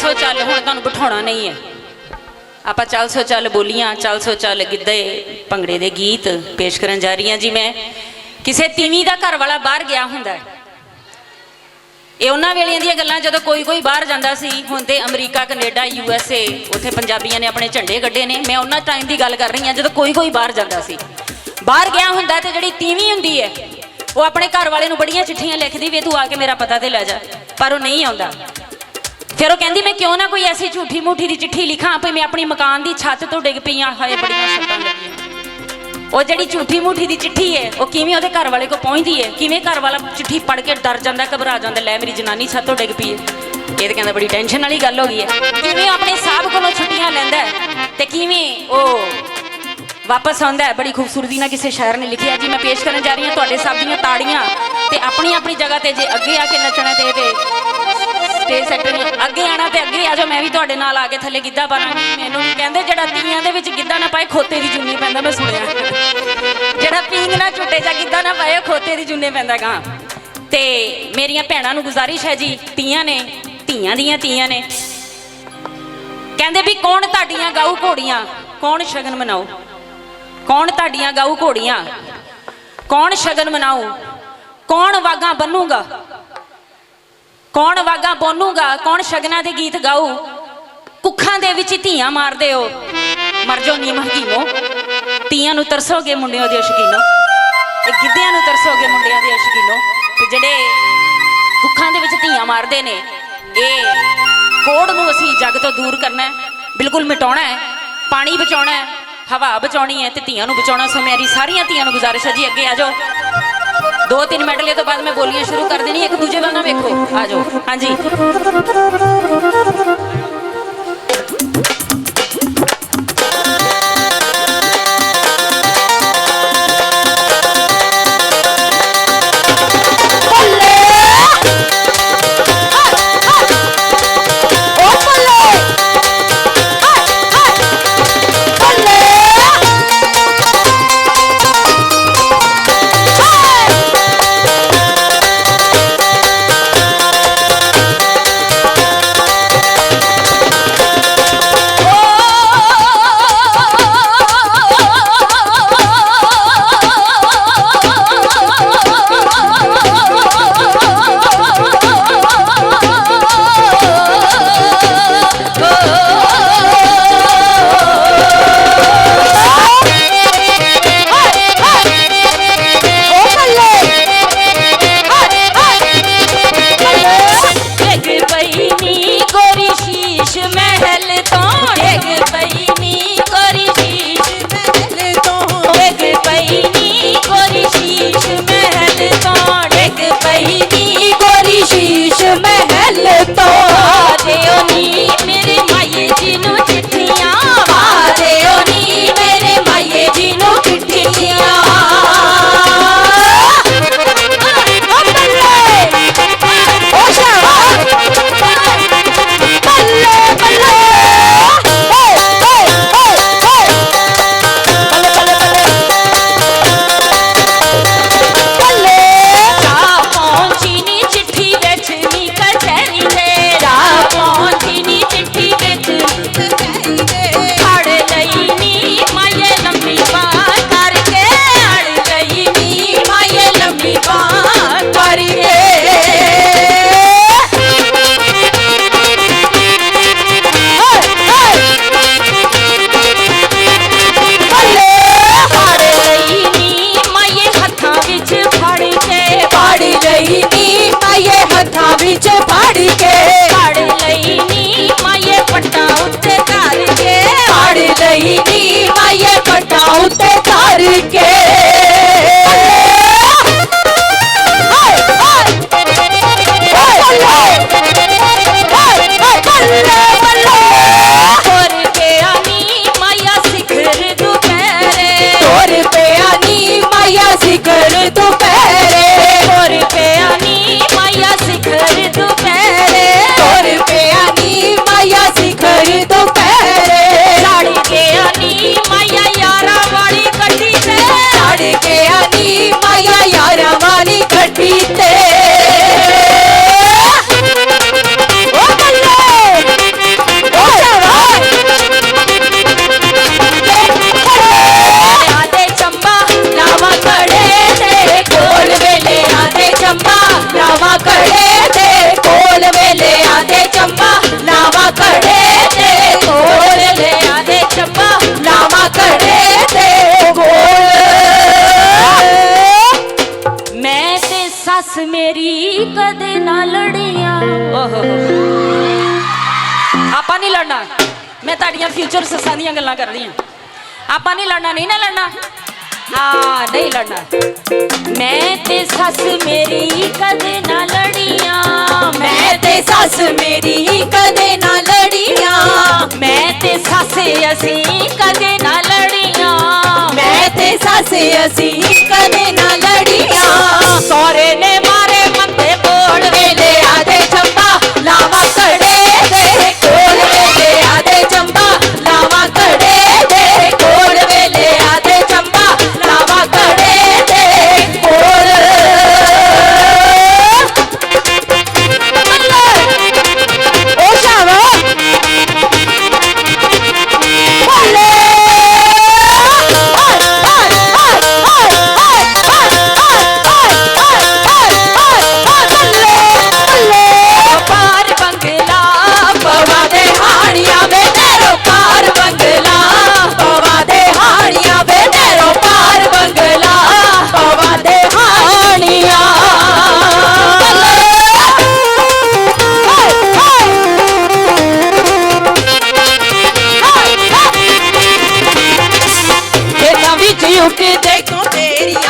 ਸੋ ਚੱਲ, ਹੁਣ ਤੁਹਾਨੂੰ ਬਿਠਾਉਣਾ ਨਹੀਂ ਹੈ। ਆਪਾਂ ਚੱਲ ਸੋ ਚੱਲ ਬੋਲੀਆਂ, ਚੱਲ ਸੋ ਚੱਲ ਗਿੱਧੇ, ਭੰਗੜੇ ਦੇ ਗੀਤ ਪੇਸ਼ ਕਰਨ ਜਾ ਰਹੀ ਹਾਂ ਜੀ ਮੈਂ। ਕਿਸੇ ਤੀਵੀਂ ਦਾ ਘਰ ਵਾਲਾ ਬਾਹਰ ਗਿਆ ਹੁੰਦਾ ਹੈ। ਇਹ ਉਹਨਾਂ ਵੇਲਿਆਂ ਦੀਆਂ ਗੱਲਾਂ ਜਦੋਂ ਕੋਈ ਕੋਈ ਬਾਹਰ ਜਾਂਦਾ ਸੀ, ਹੁਣ ਤੇ America, Canada, U S A, ਉੱਥੇ ਪੰਜਾਬੀਆਂ ਨੇ ਆਪਣੇ ਝੰਡੇ ਕੱਢੇ ਨੇ। ਮੈਂ ਉਹਨਾਂ ਟਾਈਮ ਦੀ ਗੱਲ ਕਰ ਰਹੀ ਹਾਂ, ਜਦੋਂ ਕੋਈ ਕੋਈ ਬਾਹਰ ਜਾਂਦਾ ਸੀ। ਬਾਹਰ ਗਿਆ ਹੁੰਦਾ ਤੇ ਜਿਹੜੀ ਤੀਵੀਂ ਹੁੰਦੀ ਹੈ, ਉਹ ਆਪਣੇ ਘਰ ਵਾਲੇ ਨੂੰ ਬੜੀਆਂ ਚਿੱਠੀਆਂ ਲਿਖਦੀ ਵੀ ਤੂੰ ਆ ਕੇ ਮੇਰਾ ਪਤਾ ਤੇ ਲੈ ਜਾ, ਪਰ ਉਹ ਨਹੀਂ ਆਉਂਦਾ। ਫਿਰ ਉਹ ਕਹਿੰਦੀ, ਮੈਂ ਕਿਉਂ ਨਾ ਕੋਈ ਐਸੀ ਝੂਠੀ ਮੂਠੀ ਦੀ ਚਿੱਠੀ ਲਿਖਾਂ? ਭਈ ਮੈਂ ਆਪਣੀ ਮਕਾਨ ਦੀ ਛੱਤ ਤੋਂ ਡਿੱਗ ਪਈਆਂ ਹਾਏ ਬੜੀਆਂ ਸੱਟਾਂ ਲੱਗੀਆਂ ਉਹ ਜਿਹੜੀ ਝੂਠੀ ਮੂਠੀ ਦੀ ਚਿੱਠੀ ਹੈ ਉਹ ਕਿਵੇਂ ਉਹਦੇ ਘਰ ਵਾਲੇ ਕੋ ਪਹੁੰਚਦੀ ਹੈ ਕਿਵੇਂ ਘਰ ਵਾਲਾ ਚਿੱਠੀ ਪੜ ਕੇ ਡਰ ਜਾਂਦਾ, ਘਬਰਾ ਜਾਂਦਾ, ਲੈ ਮੇਰੀ ਜਨਾਨੀ ਛੱਤ ਤੋਂ ਡਿੱਗ ਪਈ ਹੈ ਇਹ ਤਾਂ ਕਹਿੰਦਾ ਬੜੀ ਟੈਨਸ਼ਨ ਵਾਲੀ ਗੱਲ ਹੋ ਗਈ ਹੈ ਕਿਵੇਂ ਆਪਣੇ ਸਾਹਿਬ ਕੋਲੋਂ ਛੁੱਟੀਆਂ ਲੈਂਦਾ ਤੇ ਕਿਵੇਂ ਉਹ ਵਾਪਸ ਆਉਂਦਾ ਹੈ ਬੜੀ ਖੂਬਸੂਰਤੀ ਨਾਲ ਕਿਸੇ ਸ਼ਾਇਰ ਨੇ ਲਿਖਿਆ, ਜੀ, ਮੈਂ ਪੇਸ਼ ਕਰਨ ਜਾ ਰਹੀ ਹਾਂ ਤੁਹਾਡੇ ਸਭ ਦੀਆਂ ਤਾੜੀਆਂ ਤੇ ਆਪਣੀ ਆਪਣੀ ਜਗ੍ਹਾ ਤੇ ਜੇ ਅੱਗੇ ਆ ਕੇ ਨੱਚਣਾ ਤੇ ਤੇ ਸਟੇਜ ਸੈਕਟਰ ਨੇ ਅੱਗੇ ਆਣਾ ਤੇ ਅੱਗੇ ਆ ਜਾਓ, ਮੈਂ ਵੀ ਤੁਹਾਡੇ ਨਾਲ ਆ ਕੇ ਥੱਲੇ ਗਿੱਧਾ ਪਾਵਾਂਗੀ ਮੈਨੂੰ ਕਹਿੰਦੇ ਜਿਹੜਾ ਤੀਆਂ ਦੇ ਵਿੱਚ ਗਿੱਧਾ ਨਾ ਪਾਏ, ਖੋਤੇ ਦੀ ਜੁੰਨੀ ਪੈਂਦਾ, ਮੈਂ ਸੁਣਿਆ। ਜਿਹੜਾ ਪੀਂਗ ਨਾ ਝੁੱਟੇ ਜਾਂ ਗਿੱਧਾ ਨਾ ਪਾਏ ਖੋਤੇ ਦੀ ਜੁੰਨੇ ਪੈਂਦਾ ਗਾ। ਤੇ ਮੇਰੀਆਂ ਭੈਣਾਂ ਨੂੰ ਗੁਜ਼ਾਰਿਸ਼ ਹੈ ਜੀ, ਤੀਆਂ ਨੇ, ਧੀਆਂ ਦੀਆਂ ਤੀਆਂ ਨੇ। ਕਹਿੰਦੇ ਵੀ ਕੌਣ ਤੁਹਾਡੀਆਂ ਗਾਊ ਘੋੜੀਆਂ? ਕੌਣ ਸ਼ਗਨ ਮਨਾਉ ਕੌਣ ਤੁਹਾਡੀਆਂ ਗਾਊ ਘੋੜੀਆਂ? ਕੌਣ ਸ਼ਗਨ ਮਨਾਉ ਕੌਣ ਵਾਗਾ ਬੰਨੂਗਾ? ਕੌਣ ਵਾਗਾ ਬੋਨੂਗਾ, ਕੌਣ ਸ਼ਗਨਾਂ ਦੇ ਗੀਤ ਗਾਊ? ਕੁੱਖਾਂ ਦੇ ਵਿੱਚ ਧੀਆਂ ਮਾਰਦੇ ਹੋ ਮਰ ਜਾਓ ਨੀਮ ਹਕੀਮੋ। ਤੀਆਂ ਨੂੰ ਤਰਸੋਗੇ ਮੁੰਡਿਆਂ ਦੇ ਸ਼ਕੀਨੋ ਇਹ ਗਿੱਧਿਆਂ ਨੂੰ ਤਰਸੋਗੇ ਮੁੰਡਿਆਂ ਦੇ ਸ਼ਕੀਨੋ ਤੇ ਜਿਹੜੇ ਕੁੱਖਾਂ ਦੇ ਵਿੱਚ ਧੀਆਂ ਮਾਰਦੇ ਨੇ, ਇਹ ਕੋੜ ਨੂੰ ਅਸੀਂ ਜੱਗ ਤੋਂ ਦੂਰ ਕਰਨਾ ਹੈ। ਬਿਲਕੁਲ ਮਿਟਾਉਣਾ ਹੈ। ਪਾਣੀ ਬਚਾਉਣਾ ਹੈ, ਹਵਾ ਬਚਾਉਣੀ ਹੈ ਤੇ ਧੀਆਂ ਨੂੰ ਬਚਾਉਣਾ ਸੋ ਮੇਰੀ ਸਾਰੀਆਂ ਧੀਆਂ ਨੂੰ ਗੁਜ਼ਾਰਿਸ਼ ਹੈ। ਜੀ ਅੱਗੇ ਆ ਜਾਓ। ਦੋ ਤਿੰਨ ਮਿੰਟ ਲਈ ਤੋਂ ਬਾਅਦ ਮੈਂ ਬੋਲੀਆਂ ਸ਼ੁਰੂ ਕਰ ਦੇਣੀ ਇੱਕ ਦੂਜੇ ਵੱਲ ਨਾ ਵੇਖੋ। ਆ ਜਾਓ। ਹਾਂਜੀ। ਮੈਂ ਤੇ ਸੱਸ ਕਦੇ ਨਾ ਆਪਾਂ ਨਹੀਂ ਲੜਨਾ। ਮੈਂ ਤੁਹਾਡੀਆਂ ਫਿਊਚਰ ਸੱਸਾਂ ਦੀਆਂ ਗੱਲਾਂ ਕਰ ਹਾਂ। ਆਪਾਂ ਨਹੀਂ ਲੜਨਾ, ਨਹੀਂ ਨਾ ਲੜਨਾ। ਹਾਂ, ਨਹੀਂ ਲੜਨਾ। ਮੈਂ ਤੇ ਸੱਸ ਮੇਰੀ ਕਦੇ ਨਾ ਲੜੀਆਂ। ਮੈਂ ਤੇ ਸੱਸ ਮੇਰੀ ਕਦੇ ਅਸੀਂ ਕਦੇ ਨਾ ਲੜੀਆਂ। ਮੈਂ ਤੇ ਸੱਸ ਅਸੀਂ ਕਦੇ ਨਾ ਲੜੀਆਂ। tonterías.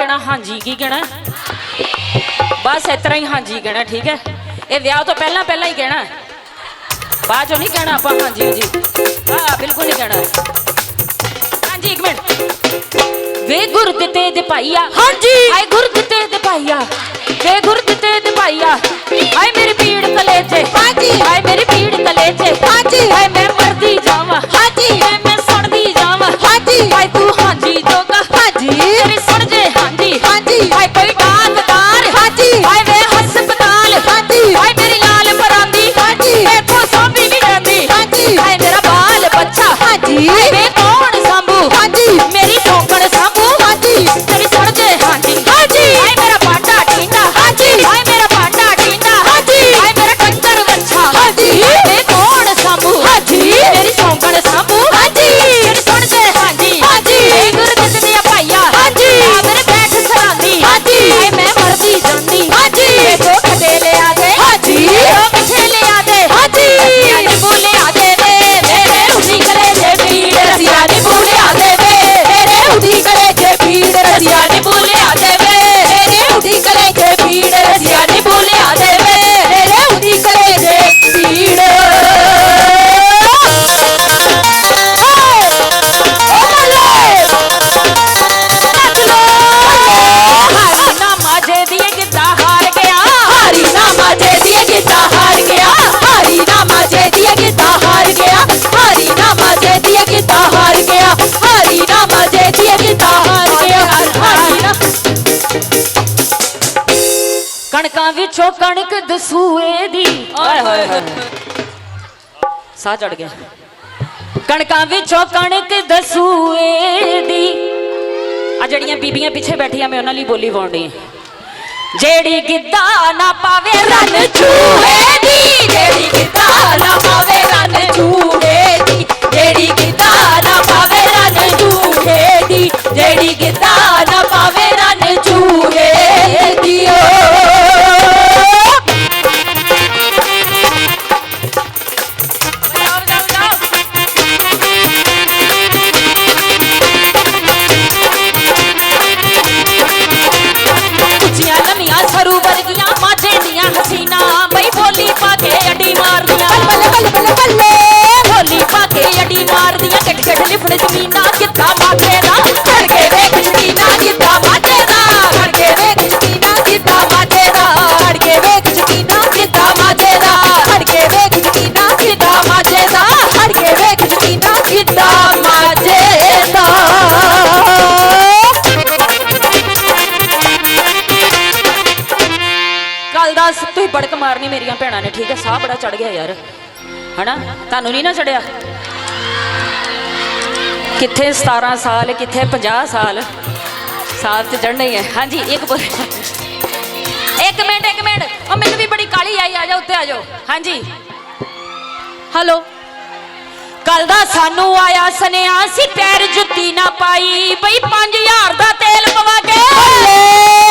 ਪੈਣਾ ਹਾਂਜੀ ਕੀ ਕਹਿਣਾ? ਬਸ ਇਸ ਤਰ੍ਹਾਂ ਹੀ ਹਾਂਜੀ ਕਹਿਣਾ ਠੀਕ ਹੈ? ਇਹ ਵਿਆਹ ਤੋਂ ਪਹਿਲਾਂ ਪਹਿਲਾਂ ਹੀ ਕਹਿਣਾ। ਬਾਅਦ ਚੋਂ ਨਹੀਂ ਕਹਿਣਾ ਆਪਾਂ ਹਾਂਜੀ ਜੀ ਹਾਂ ਬਿਲਕੁਲ ਨਹੀਂ ਕਹਿਣਾ। ਹਾਂਜੀ ਇੱਕ ਮਿੰਟ। ਵੇ ਗੁਰ ਦਿੱਤੇ ਦੇ ਭਾਈਆ। ਹਾਂਜੀ। ਆਏ ਗੁਰ ਦਿੱਤੇ ਦੇ ਭਾਈਆ। ਵੇ ਗੁਰ ਦਿੱਤੇ ਦੇ ਭਾਈਆ। ਆਏ ਮੇਰੀ ਪੀੜ ਕਲੇਜੇ ਹਾਂਜੀ। ਆਏ ਮੇਰੀ ਪੀੜ ਕਲੇਜੇ ਹਾਂਜੀ। ਆਏ ਮੈਂ ਮਰਦੀ ਜਾਵਾਂ। ਹਾਂਜੀ। ਆਏ ਮੈਂ ਸੁਣਦੀ ਜਾਵਾਂ। ਹਾਂਜੀ। ਆਏ ਤੂੰ Do? ਕਣਕਾਂ ਵਿੱਚੋਂ ਕਣਕ ਦਸੂਏ ਦੀ। ਆਏ ਹਾਏ ਹਾਏ। ਸਾਹ ਚੜ ਗਿਆ। ਕਣਕਾਂ ਵਿੱਚੋਂ ਕਣਕ ਦਸੂਏ ਦੀ। ਆ ਜਿਹੜੀਆਂ ਬੀਬੀਆਂ ਪਿੱਛੇ ਬੈਠੀਆਂ ਮੈਂ ਉਹਨਾਂ ਲਈ ਬੋਲੀ ਪਾਉਣੀ ਜਿਹੜੀ ਗਿੱਧਾ ਨਾ ਪਾਵੇ ਰੰਨ ਚੂਹੇ ਦੀ। ਜਿਹੜੀ ਗਿੱਧਾ ਨਾ ਪਾਵੇ ਰੰਨ ਚੂਹੇ ਦੀ। ਜਿਹੜੀ ਗਿੱਧਾ ਨਾ ਪਾਵੇ ਰੰਨ ਚੂਹੇ ਦੀ। ਜਿਹੜੀ ਗਿੱਧਾ ਮੇਰੀਆਂ ਭੈਣਾਂ ਨੇ, ਠੀਕ ਹੈ, ਸਾਹ ਬੜਾ ਚੜ ਗਿਆ ਯਾਰ। ਹਨਾ? ਤੁਹਾਨੂੰ ਨਹੀਂ ਨਾ ਚੜਿਆ ਕਿੱਥੇ 17 ਸਾਲ, ਕਿੱਥੇ 50 ਸਾਲ? ਸਾਹ ਤੇ ਚੜਨਾ ਹੀ ਹੈ। ਹਾਂਜੀ, ਇੱਕ ਬੋਲ। ਇੱਕ ਮਿੰਟ ਇੱਕ ਮਿੰਟ। ਉਹ ਮੈਨੂੰ ਵੀ ਬੜੀ ਕਾਲੀ ਆਈ, ਆ ਜਾ ਉੱਤੇ ਆ ਜਾਓ। ਹਾਂਜੀ। ਹਲੋ। ਕੱਲ ਦਾ ਸਾਨੂੰ ਆਇਆ ਸਨੇਹਾ ਸੀ ਪੈਰ ਜੁੱਤੀ ਨਾ ਪਾਈ। ਬਈ 5000 ਦਾ ਤੇਲ ਪਵਾ ਕੇ।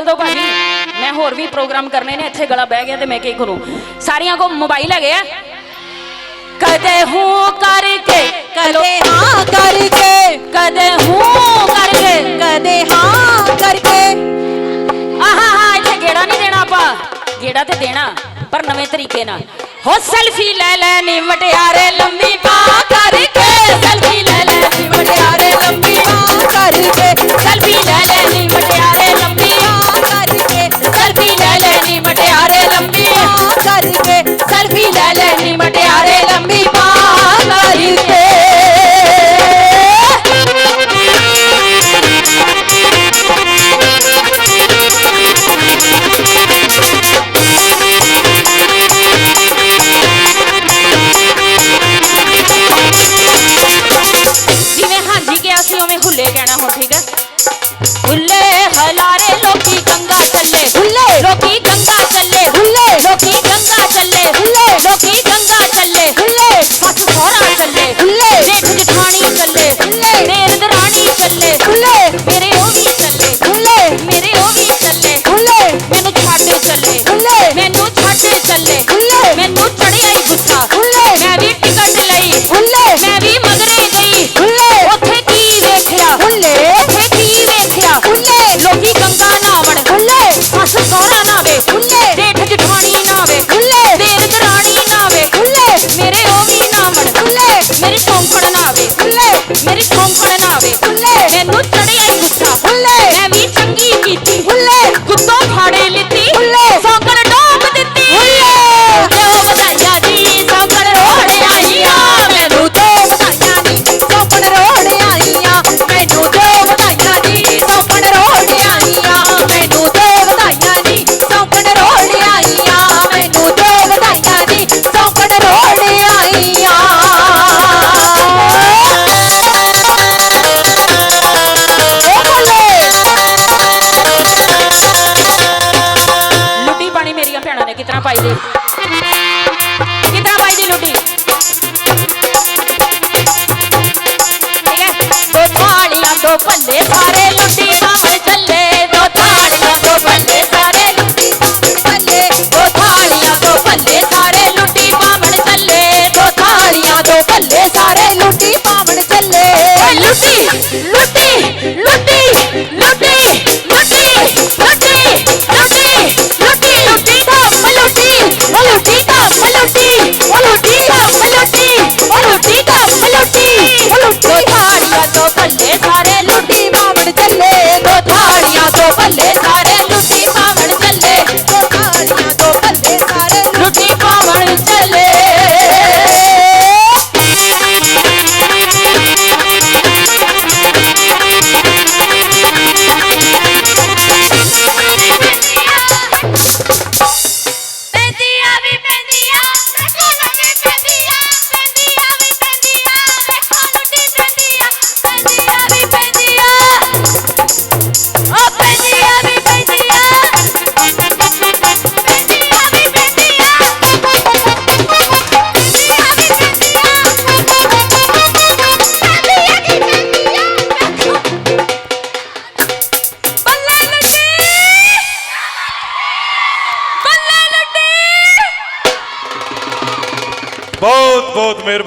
ਖੋਲ ਦਿਓ ਭਾਜੀ। ਮੈਂ ਹੋਰ ਵੀ ਪ੍ਰੋਗਰਾਮ ਕਰਨੇ ਨੇ, ਇੱਥੇ ਗਲਾ ਬਹਿ ਗਿਆ ਤੇ ਮੈਂ ਕੀ ਕਰੂੰ? ਸਾਰੀਆਂ ਕੋ ਮੋਬਾਈਲ ਹੈਗੇ ਆ। ਕਦੇ ਹੂੰ ਕਰਕੇ, ਕਦੇ ਹਾਂ ਕਰਕੇ, ਕਦੇ ਹੂੰ ਕਰਕੇ, ਕਦੇ ਹਾਂ ਕਰਕੇ। ਆਹਾ, ਹਾ, ਇੱਥੇ ਗੇੜਾ ਨਹੀਂ ਦੇਣਾ ਆਪਾਂ। ਗੇੜਾ ਤੇ ਦੇਣਾ, ਪਰ ਨਵੇਂ ਤਰੀਕੇ ਨਾਲ। ਹੋ ਸੈਲਫੀ ਲੈ ਲੈ ਨੀ ਮਟਿਆਰੇ ਲੰਮੀ ਬਾਹ ਕਰਕੇ। ਸੈਲਫੀ ਲੈ ਲੈ ਨੀ ਮਟਿਆਰੇ ਲੰਮੀ ਬਾਹ ਕਰਕੇ।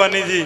ਬਣੀ ਜੀ।